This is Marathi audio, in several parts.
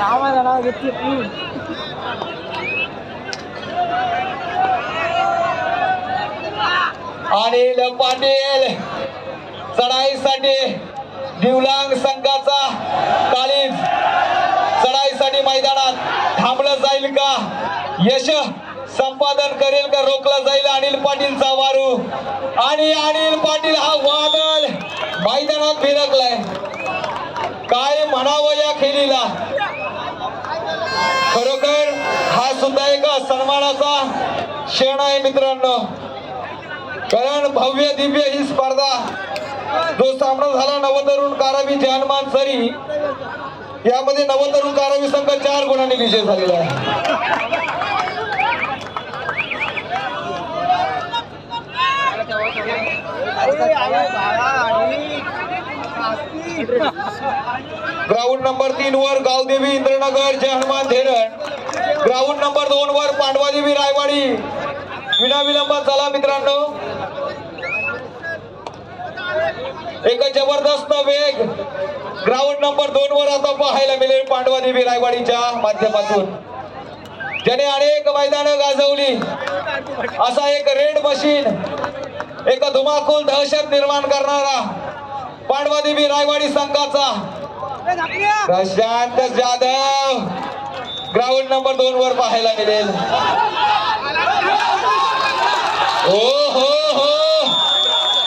आम्हाला नाव घेतली तू अनिल पाटील चढाईसाठी दिवलांग संघाचा तालीम चढाईसाठी मैदानात थांबलं जाईल का? यश संपादन करेल का? रोखलं जाईल अनिल पाटीलचा वारू. आणि अनिल पाटील हा वादळ मैदानात फिरकलाय. काय म्हणावं या खेळीला? खरोखर हा सुद्धा एक सन्मानाचा क्षण आहे मित्रांनो. कारण भव्य दिव्य ही स्पर्धा जो सामना झाला नवतरुण कारावी जानमान सरी यामध्ये नवतरुण कारावी संघ चार गुणांनी विजय झालेला आहे. ग्राउंड नंबर तीन वर गावदेवी इंद्रनगर जय हनुमान धेरण ग्राउंड नंबर दोन वर पांडवादेवी रायवाडी. विना विलंब चला मित्रांनो. एक जबरदस्त वेग. ग्राउंड नंबर दोन वर आता पाहायला मिळेल पांडवादेवी रायवाडीच्या माध्यमातून. ज्याने अनेक मैदानं गाजवली. असा एक रेड मशीन एक धुमाकूल दहशत निर्माण करणारा पांडवादेवी रायवाडी संघाचा. प्रशांत जाधव. ग्राउंड नंबर दोन वर पाहायला मिळेल. हो हो हो.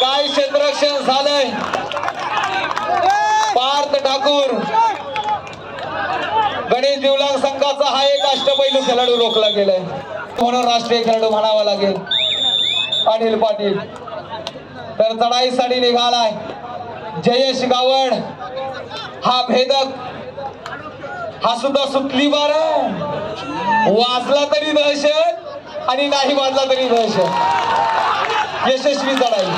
काय क्षेत्ररक्षण झालंय? पार्थ ठाकूर. गणेश दिवलांग संघाचा हा एक अष्टपैलू खेळाडू रोखला गेलाय. म्हणून राष्ट्रीय खेळाडू म्हणावा लागेल. अनिल पाटील. तर चढाईसाठी निघालाय. जयेश गावड हा भेदक हा सुद्धा सुटली बार वाजला तरी दहशत आणि नाही वाजला तरी दहशत. यशस्वी चढाई.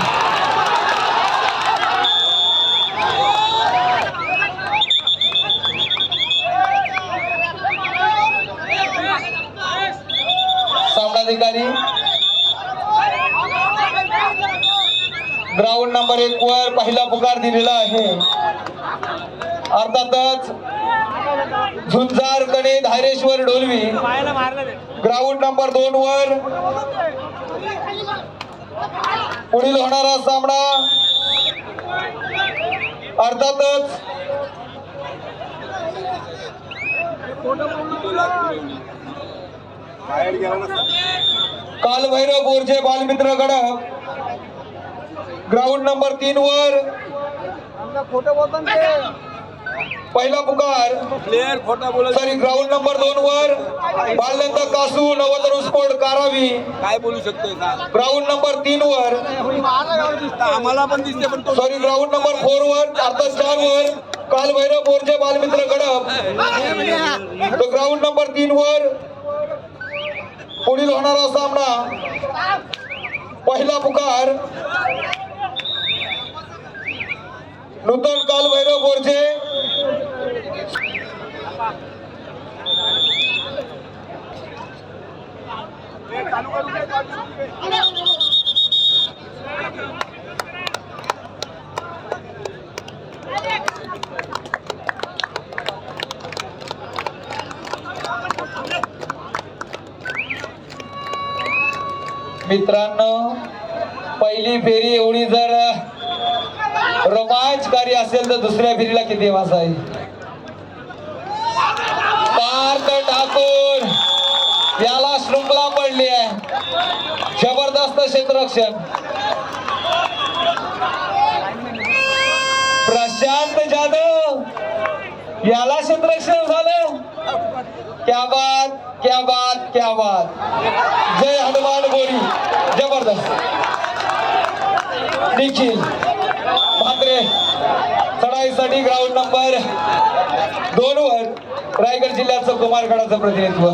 सामनाधिकारी ग्राउंड नंबर एक वर पहिला पुकार दिलेला आहे. अर्थातच झुंजारकडे धायरेश्वर डोलवी ग्राउंड नंबर दोन वर पुढील होणारा सामना अर्थातच कालभैरव बोरचे बालमित्र गडक ग्राउंड नंबर तीन वर. पहिला पुकार. प्लेयर खोटा बोलत सॉरी ग्राउंड नंबर दोन वर. बालनंद कासू नवतरू स्पोर्ट कारावी. काय बोलू शकतोय सांग ग्राउंड नंबर तीन वर. आम्हाला पण दिसते पण सॉरी ग्राउंड नंबर फोर वर अर्थात चार वर. काल भैरव बोरचे बालमित्र गडप. तो ग्राउंड नंबर तीन वर. पुढील होणारा सामना. पहिला पुकार. नूतन काल भैरव बोरचे मित्रांनो पहिली फेरी एवढी जर असेल तर दुसऱ्या फेरीला किती वाज आहे? पार्थ ठाकूर याला शृंखला पडली आहे. जबरदस्त क्षेत्ररक्षण. प्रशांत जाधव याला क्षेत्ररक्षण झालं. क्या बात क्या बात क्या बात. जय हनुमान गोरी जबरदस्त. निखिल. साठी ग्राउंड नंबर दोन वर रायगड जिल्ह्याचं कुमारगडाचं प्रतिनिधित्व.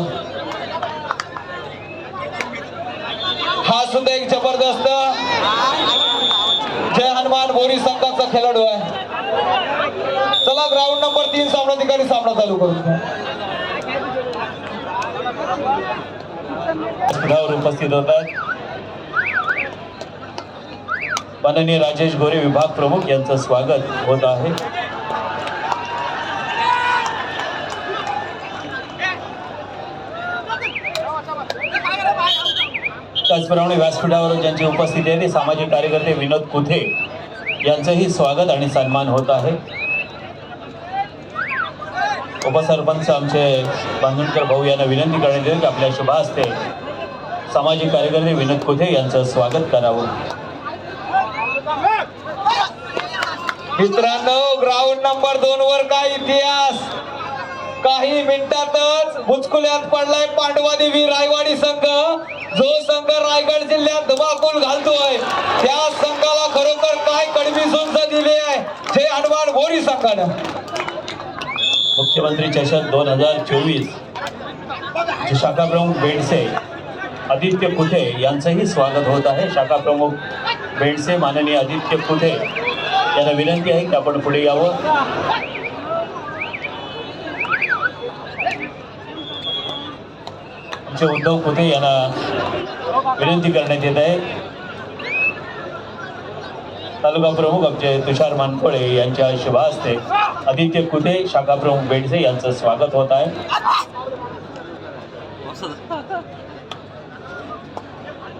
हा सुद्धा एक जबरदस्त. जय हनुमान बोरी संघाचा खेळाडू आहे. चला ग्राउंड नंबर तीन सामना ठिकाणी सामना चालू करू. उपस्थित होतात. माननीय राजेश गोरे विभाग प्रमुख यांचं स्वागत होत आहे. त्याचप्रमाणे व्यासपीठावर ज्यांची उपस्थिती आहे ते सामाजिक कार्यकर्ते विनोद कुथे यांचंही स्वागत आणि सन्मान होत आहे. उपसरपंच आमचे बांधणकर भाऊ यांना विनंती करण्यात येईल की आपल्या शुभ असते सामाजिक कार्यकर्ते विनोद कुथे यांचं स्वागत करावं. मित्रांनो ग्राउंड नंबर दोन वर काय इतिहास? काही मिनिटातच भुचकुल्यात पडलाय पांडवादेवी रायवाडी संघ. जो संघ रायगड जिल्ह्यात धुमाकूल घालतोय त्या संघाला खरोखर काय कडवी झुंज दिली आहे? जे हनुमान बोरी संघानं. मुख्यमंत्री चषक दोन हजार चोवीस शाखाप्रमुख शाखा प्रमुख बेडसे आदित्य कुठे यांचंही स्वागत होत आहे. शाखा प्रमुख बेडसे माननीय आदित्य कुठे? त्यांना विनंती आहे की आपण पुढे यावं. आमचे उद्धव कुठे यांना विनंती करण्यात येत आहे. तालुका प्रमुख आमचे तुषार मानकोळे यांच्या शुभ हस्ते आदित्य कुठे शाखा प्रमुख बेडसे यांचं स्वागत होत आहे.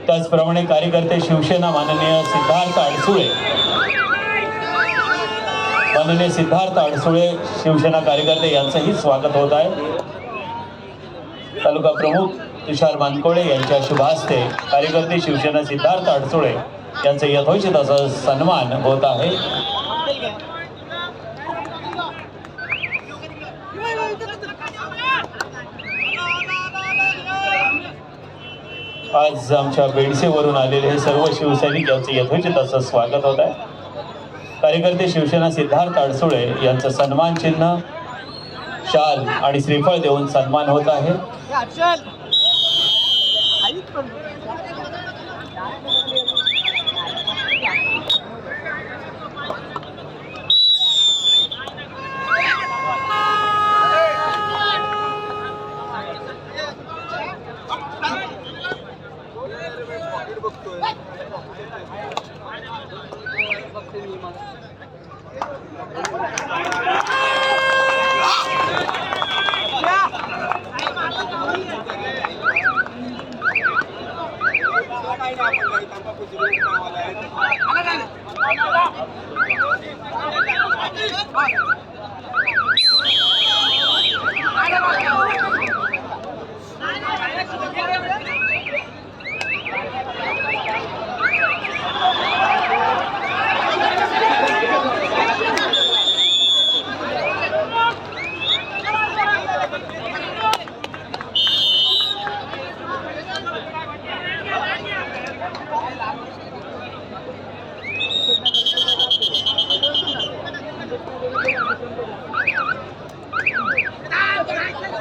त्याचप्रमाणे कार्यकर्ते शिवसेना माननीय सिद्धार्थ अडसुळे माननीय सिद्धार्थ अडसुळे शिवसेना कार्यकर्ते यांचंही स्वागत होत आहे. तालुका प्रमुख तुषार मानकोळे यांच्या शुभ हस्ते कार्यकर्ते शिवसेना सिद्धार्थ अडसुळे यांचं यथोचित असं सन्मान होत आहे. आज आमच्या बेडसेवरून आलेले हे सर्व शिवसैनिक यांचं यथोचित असं स्वागत होत आहे. कार्यकर्ते शिवसेना सिद्धार्थ अडसुळे यांचं सन्मान चिन्ह शाल आणि श्रीफळ देऊन सन्मान होत आहे. மாதம்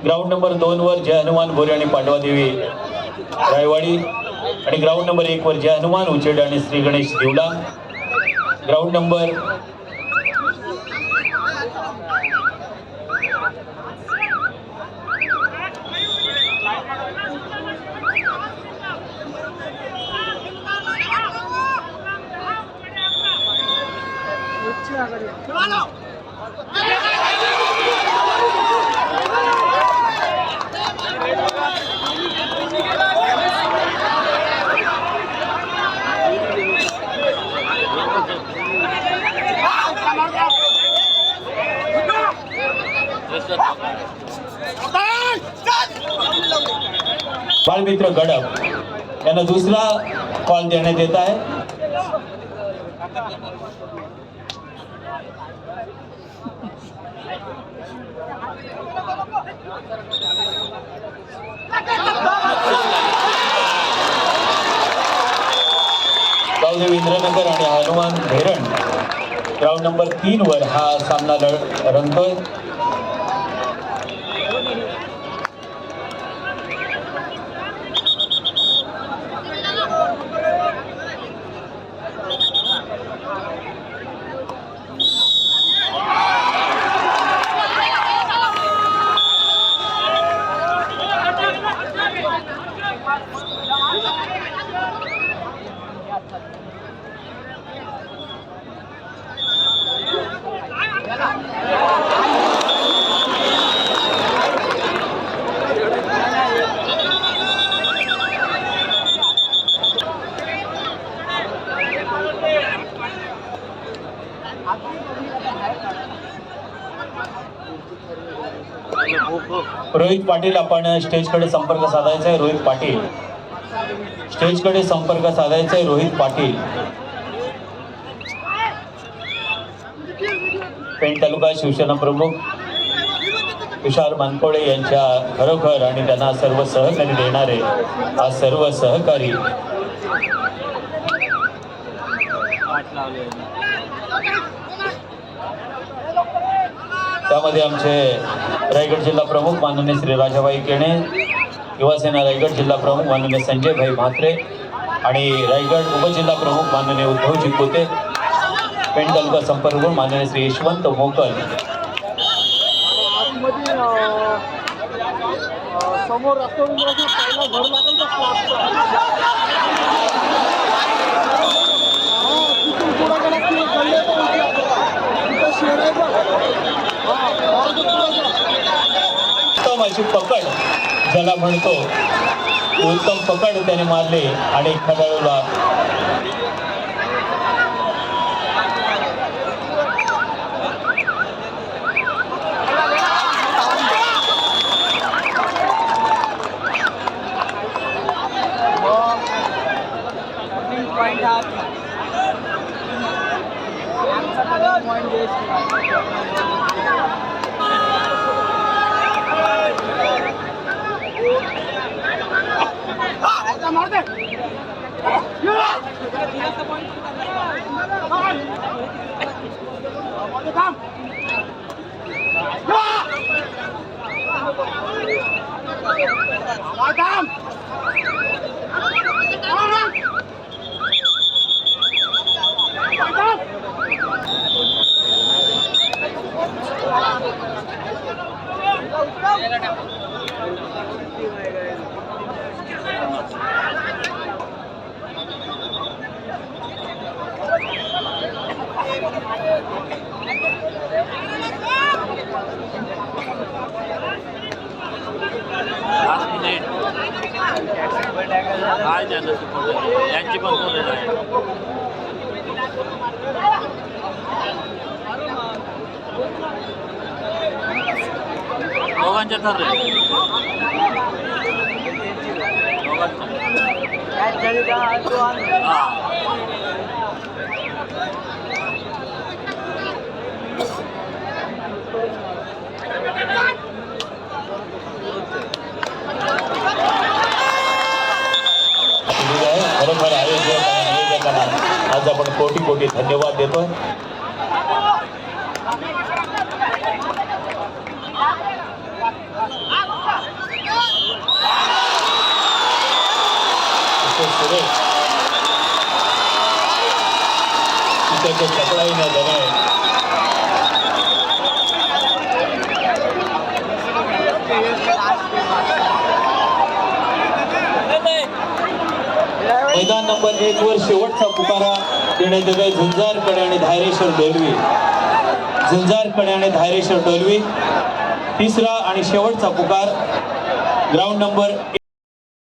ग्राउंड नंबर दोन वर जय हनुमान भोरे आणि पांडवादेवी रायवाडी आणि ग्राउंड नंबर एक वर जय हनुमान उचेड आणि श्री गणेश देवला ग्राउंड नंबर मित्र गडप यांना दुसरा कॉल देण्यात येत आहे. गावदेव इंद्रनगर आणि हनुमान धेरण ग्राउंड नंबर तीन वर हा सामना रंगतोय. रोहित पाटील आपण स्टेजकडे संपर्क साधायचा आहे रोहित पाटील. स्टेजकडे संपर्क साधायचा आहे रोहित पाटील. पेण तालुका शिवसेना प्रमुख तुषार मानकोळे यांच्या खरोखर आणि त्यांना सर्व सहकारी देणारे आज सर्व सहकारी. त्यामध्ये आमचे रायगड जिल्हा प्रमुख माननीय श्री राजाबाई केणे युवासेना रायगड जिल्हा प्रमुख माननीय संजयभाई म्हात्रे आणि रायगड उपजिल्हा प्रमुख माननीय उद्धवजी पोते पेण तालुका संपर्क माननीय श्री यशवंत मोकल. समोर राष्ट्रवादी पहिला घर लागेल उत्तम अशी पकड ज्याला म्हणतो उत्तम पकड त्याने मारली आणि खेळाडूला Adam! काय त्यांना support? यांची पण support आहे दोघांच्या ठरले हा दिलेली आहे खरोखर आयोजक आणि आयोजकांना आज आपण कोटी धन्यवाद देतो सुरेश. तिथे न धने मैदान नंबर एक वर शेवटचा पुकारा. देण्यात झुंजारपणे आणि धायरेश्वर डोलवी. झुंजारपणे आणि धायरेश्वर डोलवी. तिसरा आणि शेवटचा पुकार. Ground number